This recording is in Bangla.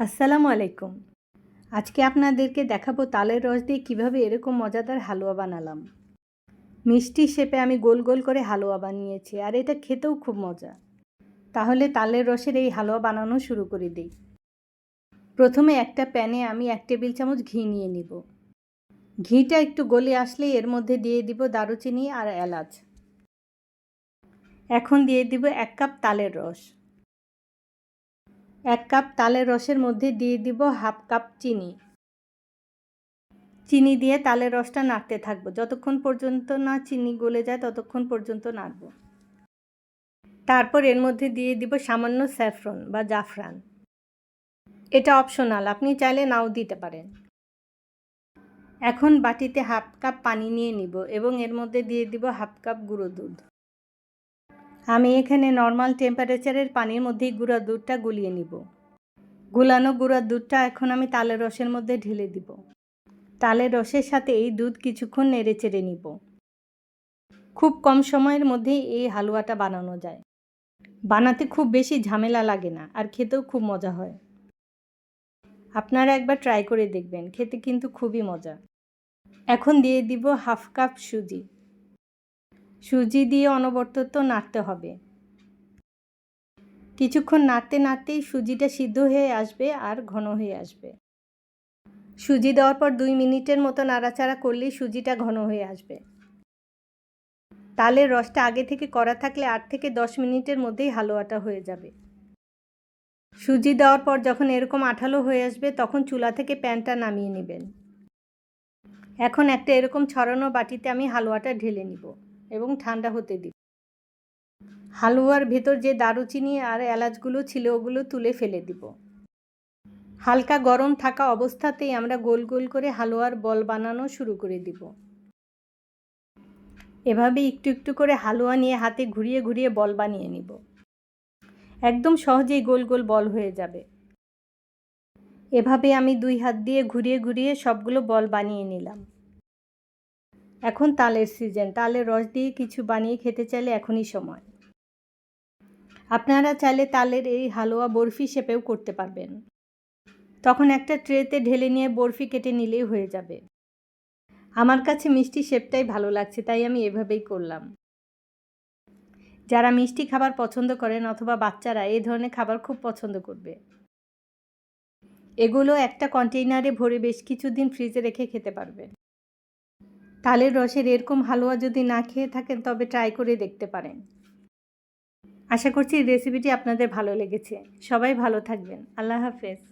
আসসালামু আলাইকুম। আজকে আপনাদেরকে দেখাবো তালের রস দিয়ে কীভাবে এরকম মজাদার হালুয়া বানালাম। মিষ্টি শেপে আমি গোল গোল করে হালুয়া বানিয়েছি আর এটা খেতেও খুব মজা। তাহলে তালের রসের এই হালুয়া বানানো শুরু করে দিই। প্রথমে একটা প্যানে আমি এক টেবিল চামচ ঘি নিয়ে নিব। ঘিটা একটু গলে আসলে এর মধ্যে দিয়ে দিব দারুচিনি আর এলাচ। এখন দিয়ে দিব এক কাপ তালের রস। এক কাপ তালের রসের মধ্যে দিয়ে দিব হাফ কাপ চিনি। চিনি দিয়ে তালের রসটা নাড়তে থাকব। যতক্ষণ পর্যন্ত না চিনি গলে যায়, ততক্ষণ পর্যন্ত নাড়ব। তারপর এর মধ্যে দিয়ে দিব সামান্য স্যাফরন বা জাফরান। এটা অপশনাল, আপনি চাইলে নাও দিতে পারেন। এখন বাটিতে হাফ কাপ পানি নিয়ে নিব এবং এর মধ্যে দিয়ে দিব হাফ কাপ গুঁড়ো দুধ। আমি এখানে নর্মাল টেম্পারেচারের পানির মধ্যেই গুঁড়া দুধটা গুলিয়ে নিব। গুলানো গুঁড়া দুধটা এখন আমি তালের রসের মধ্যে ঢেলে দিব। তালের রসের সাথে এই দুধ কিছুক্ষণ নেড়ে চেড়ে নিব। খুব কম সময়ের মধ্যেই এই হালুয়াটা বানানো যায়। বানাতে খুব বেশি ঝামেলা লাগে না, আর খেতেও খুব মজা হয়। আপনারা একবার ট্রাই করে দেখবেন, খেতে কিন্তু খুবই মজা। এখন দিয়ে দিব হাফ কাপ সুজি। সুজি দিয়ে অনবরত নাড়তে হবে। কিছুক্ষণ নাড়তে নাড়তেই সুজিটা সিদ্ধ হয়ে আসবে আর ঘন হয়ে আসবে। সুজি দেওয়ার পর দুই মিনিটের মতো নাড়াচাড়া করলেই সুজিটা ঘন হয়ে আসবে। তালের রসটা আগে থেকে করা থাকলে আট থেকে দশ মিনিটের মধ্যেই হালুয়াটা হয়ে যাবে। সুজি দেওয়ার পর যখন এরকম আঠালো হয়ে আসবে তখন চুলা থেকে প্যানটা নামিয়ে নেবেন। এখন একটা এরকম ছড়ানো বাটিতে আমি হালুয়াটা ঢেলে নিব। এবং ঠান্ডা হতে দিব। হালুয়ার ভেতর যে দারুচিনি আর এলাচগুলো ছিল ওগুলো তুলে ফেলে দিব। হালকা গরম থাকা অবস্থাতেই আমরা গোল গোল করে হালুয়ার বল বানানো শুরু করে দিব। এভাবে একটু একটু করে হালুয়া নিয়ে হাতে ঘুরিয়ে ঘুরিয়ে বল বানিয়ে নিব। একদম সহজেই গোল গোল বল হয়ে যাবে। এভাবে আমি দুই হাত দিয়ে ঘুরিয়ে ঘুরিয়ে সবগুলো বল বানিয়ে নিলাম। এখন তালের সিজন তালের রস দিয়ে কিছু বানিয়ে খেতে চাইলে এখনই সময়। আপনারা চাইলে তালের এই হালুয়া বরফি শেপেও করতে পারবেন। তখন একটা ট্রেতে ঢেলে নিয়ে বরফি কেটে নিলেই হয়ে যাবে। আমার কাছে মিষ্টি শেপটাই ভালো লাগছে, তাই আমি এভাবেই করলাম। যারা মিষ্টি খাবার পছন্দ করেন অথবা বাচ্চারা এই ধরনের খাবার খুব পছন্দ করবে। এগুলো একটা কন্টেইনারে ভরে বেশ কিছুদিন ফ্রিজে রেখে খেতে পারবেন। তালের রসের এরকম হালুয়া যদি না খেয়ে থাকেন, তবে ট্রাই করে দেখতে পারেন। আশা করছি রেসিপিটি আপনাদের ভালো লেগেছে। সবাই ভালো থাকবেন। আল্লাহ হাফেজ।